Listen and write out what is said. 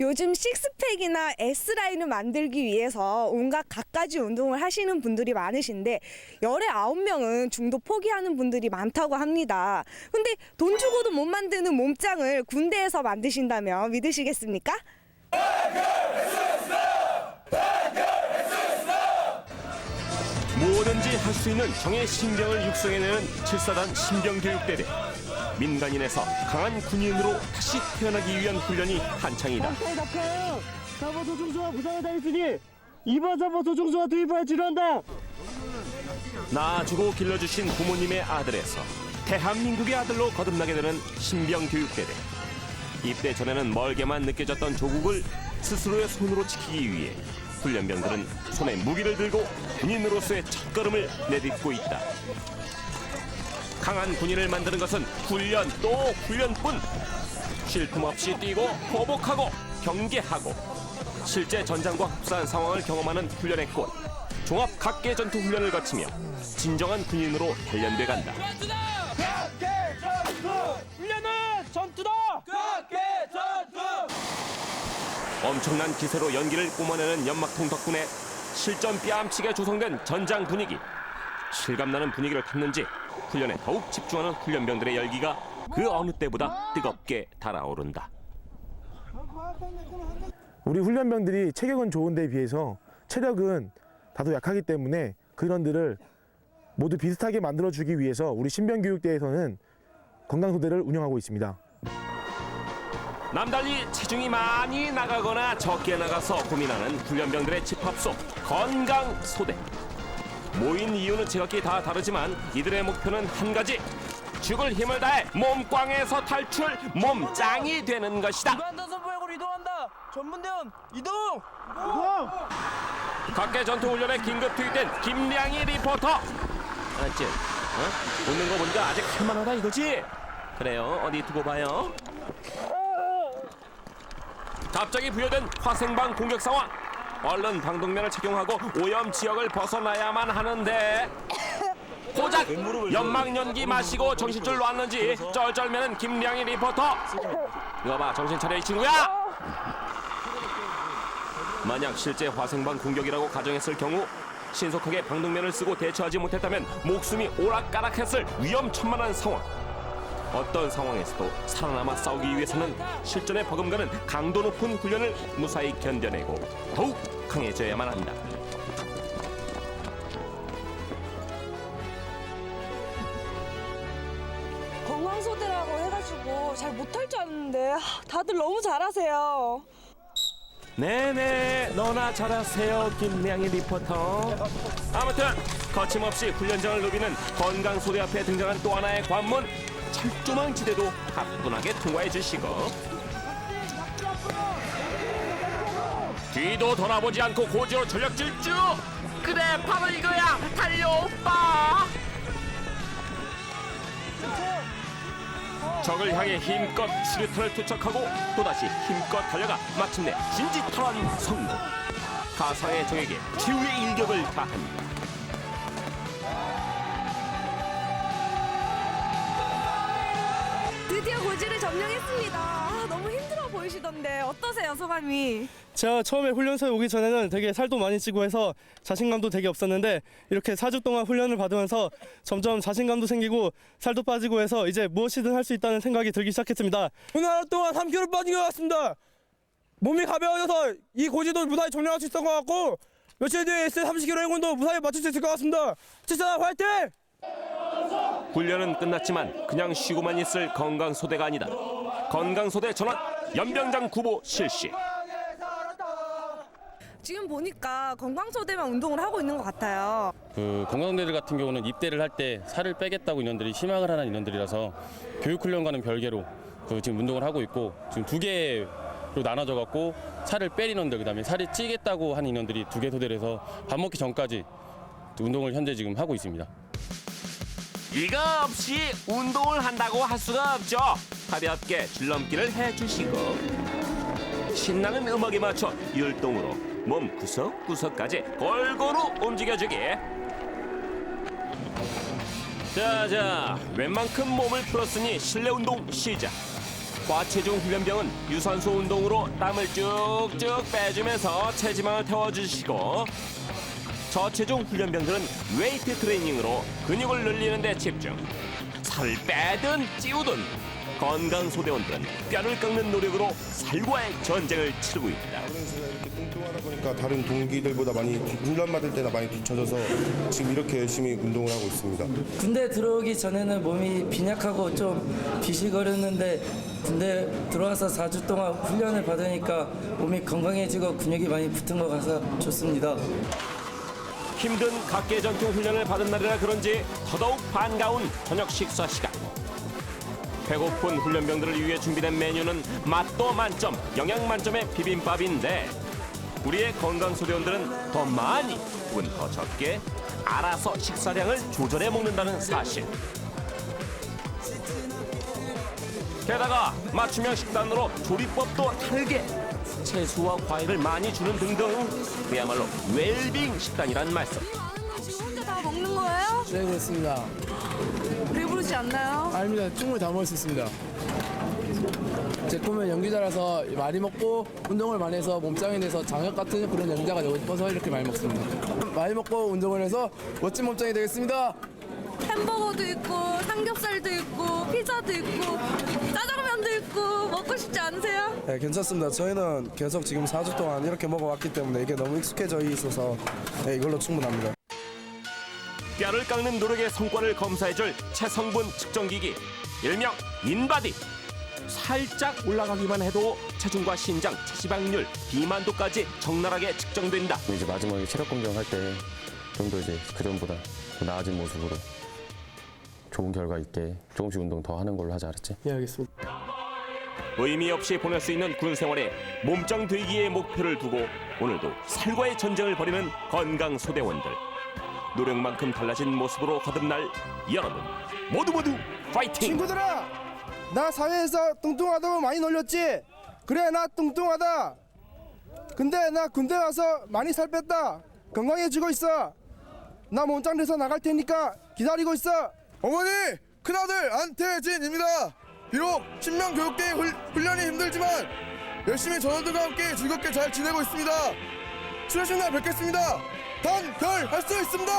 요즘 식스팩이나 S라인을 만들기 위해서 온갖 갖가지 운동을 하시는 분들이 많으신데 열의 아홉 명은 중도 포기하는 분들이 많다고 합니다. 근데 돈 주고도 못 만드는 몸짱을 군대에서 만드신다면 믿으시겠습니까? 뭐든지 할 수 있는 정의 신병을 육성해내는 7사단 신병교육대대 민간인에서 강한 군인으로 다시 태어나기 위한 훈련이 한창이다. 사보 조종수가 부상을 당했으니 이번 사보 조종수가 투입하여 치료한다. 낳아주고 길러주신 부모님의 아들에서 대한민국의 아들로 거듭나게 되는 신병교육대대. 입대 전에는 멀게만 느껴졌던 조국을 스스로의 손으로 지키기 위해 훈련병들은 손에 무기를 들고 군인으로서의 첫걸음을 내딛고 있다 강한 군인을 만드는 것은 훈련 또 훈련뿐 쉴 틈 없이 뛰고 보복하고 경계하고 실제 전장과 흡사한 상황을 경험하는 훈련의 꽃 종합 각계 전투 훈련을 거치며 진정한 군인으로 단련돼 간다. 훈련은 전투다 엄청난 기세로 연기를 뿜어내는 연막통 덕분에 실전 뺨치게 조성된 전장 분위기. 실감나는 분위기를 탔는지 훈련에 더욱 집중하는 훈련병들의 열기가 그 어느 때보다 뜨겁게 달아오른다. 우리 훈련병들이 체격은 좋은데 비해서 체력은 다소 약하기 때문에 그런들을 모두 비슷하게 만들어주기 위해서 우리 신병교육대에서는 건강소대를 운영하고 있습니다. 남달리 체중이 많이 나가거나 적게 나가서 고민하는 훈련병들의 집합소 건강 소대. 모인 이유는 제각기 다 다르지만 이들의 목표는 한 가지. 죽을 힘을 다해 몸꽝에서 탈출, 몸짱이 되는 것이다. 이동한다 선포역으로 이동한다 전문대원 이동 각계 전투 훈련에 긴급 투입된 김량희 리포터. 알았지? 어? 웃는 거 보니까 아직 할만하다 이거지? 그래요. 어디 두고 봐요. 갑자기 부여된 화생방 공격 상황. 얼른 방독면을 착용하고 오염 지역을 벗어나야만 하는데 고작 연막 연기 마시고 정신줄 놨는지 쩔쩔매는 김량희 리포터. 이거 봐 정신 차려 이 친구야. 만약 실제 화생방 공격이라고 가정했을 경우 신속하게 방독면을 쓰고 대처하지 못했다면 목숨이 오락가락했을 위험천만한 상황. 어떤 상황에서도 살아남아 싸우기 위해서는 실전에 버금가는 강도 높은 훈련을 무사히 견뎌내고 더욱 강해져야만 한다. 건강소대라고 해가지고 잘 못할 줄 알았는데 하, 다들 너무 잘하세요. 네네 너나 잘하세요 김명희 리포터 아무튼 거침없이 훈련장을 누비는 건강소대 앞에 등장한 또 하나의 관문 철조망 지대도 가뿐하게 통과해 주시고. 뒤도 돌아보지 않고 고지로 전력 질주! 그래 바로 이거야 달려 오빠! 적을 향해 힘껏 수류탄을 투척하고 또다시 힘껏 달려가 마침내 진지 탈환 성공. 가상의 적에게 최후의 일격을 가합니다 고지를 점령했습니다. 아, 너무 힘들어 보이시던데 어떠세요 소감이? 제가 처음에 훈련소에 오기 전에는 되게 살도 많이 찌고 해서 자신감도 되게 없었는데 이렇게 4주 동안 훈련을 받으면서 점점 자신감도 생기고 살도 빠지고 해서 이제 무엇이든 할 수 있다는 생각이 들기 시작했습니다. 오늘 하루 동안 3kg 빠진 것 같습니다 몸이 가벼워져서 이 고지도 무사히 점령할 수 있을 것 같고 며칠 뒤에 있을 30kg 행군도 무사히 맞출 수 있을 것 같습니다 치사 화이팅! 훈련은 끝났지만 그냥 쉬고만 있을 건강소대가 아니다 건강소대 전원 연병장 구보 실시 지금 보니까 건강소대만 운동을 하고 있는 것 같아요. 그 건강대들 같은 경우는 입대를 할 때 살을 빼겠다고 인원들이 희망을 하는 인원들이라서 교육훈련과는 별개로 그 지금 운동을 하고 있고 지금 두 개로 나눠져 갖고 살을 뺄 인원들 그다음에 살이 찌겠다고 하는 인원들이 두 개 소대를 해서 밥 먹기 전까지 운동을 현재 지금 하고 있습니다. 이거 없이 운동을 한다고 할 수가 없죠. 가볍게 줄넘기를 해주시고 신나는 음악에 맞춰 율동으로 몸 구석구석까지 골고루 움직여주기. 자자, 웬만큼 몸을 풀었으니 실내 운동 시작. 과체중 훈련병은 유산소 운동으로 땀을 쭉쭉 빼주면서 체지방을 태워주시고 저체중 훈련병들은 웨이트 트레이닝으로 근육을 늘리는 데 집중 살을 빼든 찌우든 건강 소대원들은 뼈를 깎는 노력으로 살과의 전쟁을 치르고 있다 이렇게 뚱뚱하다 보니까 다른 동기들보다 많이 훈련 받을 때나 많이 뒤쳐져서 지금 이렇게 열심히 운동을 하고 있습니다. 군대 들어오기 전에는 몸이 빈약하고 좀 비실거렸는데 군대 들어와서 4주 동안 훈련을 받으니까 몸이 건강해지고 근육이 많이 붙은 것 같아서 좋습니다. 힘든 각계 전투 훈련을 받은 날이라 그런지 더더욱 반가운 저녁 식사 시간. 배고픈 훈련병들을 위해 준비된 메뉴는 맛도 만점, 영양 만점의 비빔밥인데 우리의 건강 소대원들은 더 많이 혹은 더 적게 알아서 식사량을 조절해 먹는다는 사실. 게다가 맞춤형 식단으로 조리법도 다르게 채소와 과일을 많이 주는 등등 그야말로 웰빙 식단이란 말씀. 지금 혼자 다 먹는 거예요? 네 그렇습니다. 배부르지 않나요? 아닙니다. 충분히 다 먹을 수 있습니다. 제 꿈은 연기자라서 많이 먹고 운동을 많이 해서 몸짱이 돼서 장혁 같은 그런 연기자가 되고 싶어서 이렇게 많이 먹습니다. 많이 먹고 운동을 해서 멋진 몸짱이 되겠습니다. 햄버거도 있고 삼겹살도 있고 피자도 있고 짜장면도 있고 먹고 싶지 않으세요? 네, 괜찮습니다. 저희는 계속 지금 4주 동안 이렇게 먹어왔기 때문에 이게 너무 익숙해져 있어서 네, 이걸로 충분합니다. 뼈를 깎는 노력의 성과를 검사해줄 체성분 측정기기 일명 인바디 살짝 올라가기만 해도 체중과 신장, 체지방률, 비만도까지 적나라하게 측정된다 이제 마지막에 체력 검정할 때 좀 더 이제 그전보다 더 나아진 모습으로 좋은 결과 있게 조금씩 운동 더 하는 걸로 하지 않았지? 예 알겠습니다. 의미 없이 보낼 수 있는 군 생활에 몸짱 되기의 목표를 두고 오늘도 살과의 전쟁을 벌이는 건강 소대원들 노력만큼 달라진 모습으로 거듭날 여러분 모두 모두 파이팅! 친구들아, 나 사회에서 뚱뚱하다고 많이 놀렸지? 그래, 나 뚱뚱하다. 근데 나 군대 와서 많이 살 뺐다. 건강해지고 있어. 나 몸짱 돼서 나갈 테니까 기다리고 있어. 어머니, 큰아들 안태진입니다. 비록 신명 교육대 훈련이 힘들지만 열심히 전원들과 함께 즐겁게 잘 지내고 있습니다. 수료식 날 뵙겠습니다. 단결 할 수 있습니다.